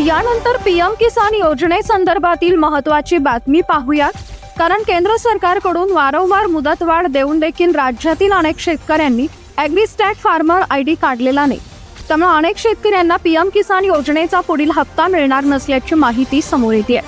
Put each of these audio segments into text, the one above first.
यानंतर पीएम किसान योजनेसंदर्भातील महत्वाची बातमी पाहूयात. कारण केंद्र सरकारकडून वारंवार मुदतवाढ देऊन देखील राज्यातील अनेक शेतकऱ्यांनी ॲग्रिस्टॅक फार्मर आय डी काढलेला नाही. त्यामुळे अनेक शेतकऱ्यांना पीएम किसान योजनेचा पुढील हप्ता मिळणार नसल्याची माहिती समोर येते.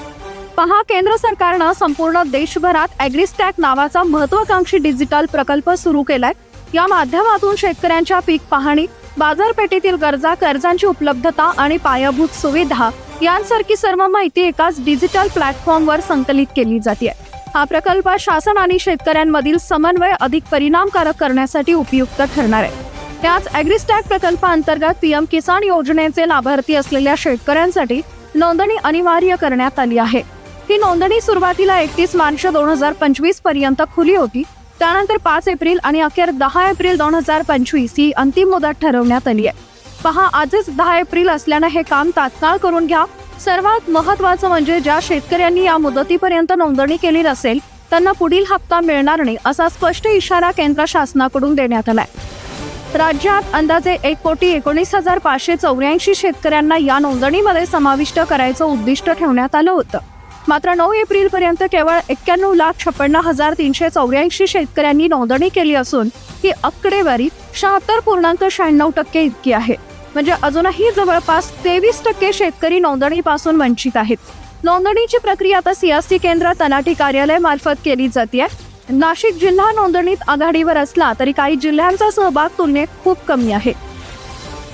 पहा केंद्र सरकारनं संपूर्ण देशभरात ॲग्रिस्टॅक नावाचा महत्वाकांक्षी डिजिटल प्रकल्प सुरू केलाय. या माध्यमातून शेतकऱ्यांच्या पीक पाहणी बाजारपेठेतील गरजा कर्जांची उपलब्धता आणि पायाभूत सुविधा यांसारखी सर्व माहिती एकाच डिजिटल प्लॅटफॉर्मवर संकलित केली जाते. हा प्रकल्प शासन आणि शेतकऱ्यांमधील समन्वय अधिक परिणामकारक करण्यासाठी उपयुक्त ठरणार आहे. त्याच ॲग्रिस्टॅक प्रकल्पाअंतर्गत पीएम किसान योजनेचे लाभार्थी असलेल्या शेतकऱ्यांसाठी नोंदणी अनिवार्य करण्यात आली आहे. ही नोंदणी सुरुवातीला एकतीस मार्च दोन हजार पंचवीसपर्यंत खुली होती. त्यानंतर पाच एप्रिल आणि अखेर दहा एप्रिल दोन हजार पंचवीस ही अंतिम मुदत ठरवण्यात आली आहे. पहा आजच दहा एप्रिल असल्यानं हे काम तात्काळ करून घ्या. सर्वात महत्वाचं म्हणजे ज्या शेतकऱ्यांनी या मुदतीपर्यंत नोंदणी केली नसेल त्यांना पुढील हप्ता मिळणार नाही असा स्पष्ट इशारा केंद्र शासनाकडून देण्यात आलाय. राज्यात अंदाजे एक कोटी एकोणीस हजार पाचशे चौऱ्याऐंशी शेतकऱ्यांना या नोंदणीमध्ये समाविष्ट करायचं उद्दिष्ट ठेवण्यात आलं होतं. मात्र नऊ एप्रिल पर्यंत केवळ एक्क्याण्णव लाख छप्पन्न हजार तीनशे चौऱ्याऐंशी शेतकऱ्यांनी नोंदणी केली असून ही आकडेवारी शहात्तर पूर्णांक शहाण्णव टक्के इतकी आहे. म्हणजे अजूनही जवळपास तेवीस टक्के शेतकरी नोंदणीपासून वंचित आहेत. नोंदणीची प्रक्रिया आता सीएससी केंद्र तलाठी कार्यालय मार्फत केली जाते नाशिक जिल्हा नोंदणीत आघाडीवर असला तरी काही जिल्ह्यांचा सहभाग तुलनेत खूप कमी आहे.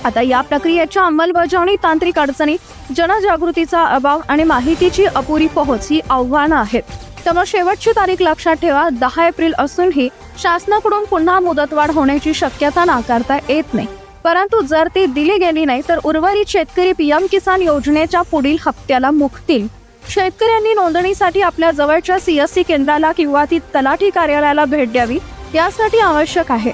आता या प्रक्रियेच्या अंमलबजावणी तांत्रिक अडचणी जनजागृतीचा अभाव आणि माहितीची अपुरी पोहोच ही आव्हानं आहेत. त्यामुळे शेवटची तारीख लक्षात ठेवा दहा एप्रिल असूनही शासनाकडून पुन्हा मुदतवाढ होण्याची शक्यता नाकारता येत नाही. परंतु जर ती दिली गेली नाही तर उर्वरित शेतकरी पीएम किसान योजनेच्या पुढील हप्त्याला मुकतील. शेतकऱ्यांनी नोंदणीसाठी आपल्या जवळच्या सीएससी केंद्राला किंवा ती तलाठी कार्यालयाला भेट द्यावी यासाठी आवश्यक आहे.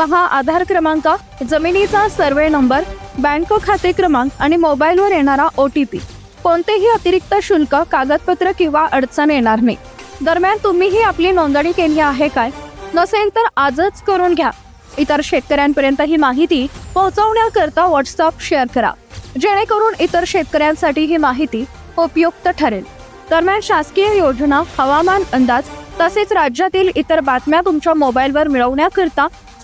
पहा आधार क्रमांक जमिनीचा सर्वे नंबर बँक खाते क्रमांक आणि मोबाईलवर येणारा ओ टी पी. कोणतेही अतिरिक्त शुल्क कागदपत्र किंवा अडचण येणार नाही. दरम्यान तुम्हीही आपली नोंदणी केली आहे काय? नसेल तर आजच करून घ्या. इतर शेतकऱ्यांपर्यंत ही माहिती पोहोचवण्याकरता व्हॉट्सअप शेअर करा. जेणेकरून इतर शेतकऱ्यांसाठी ही माहिती उपयुक्त ठरेल. दरम्यान शासकीय योजना हवामान अंदाज तसेच राज्यातील इतर बातम्या तुमच्या मोबाईलवर मिळवण्याकरता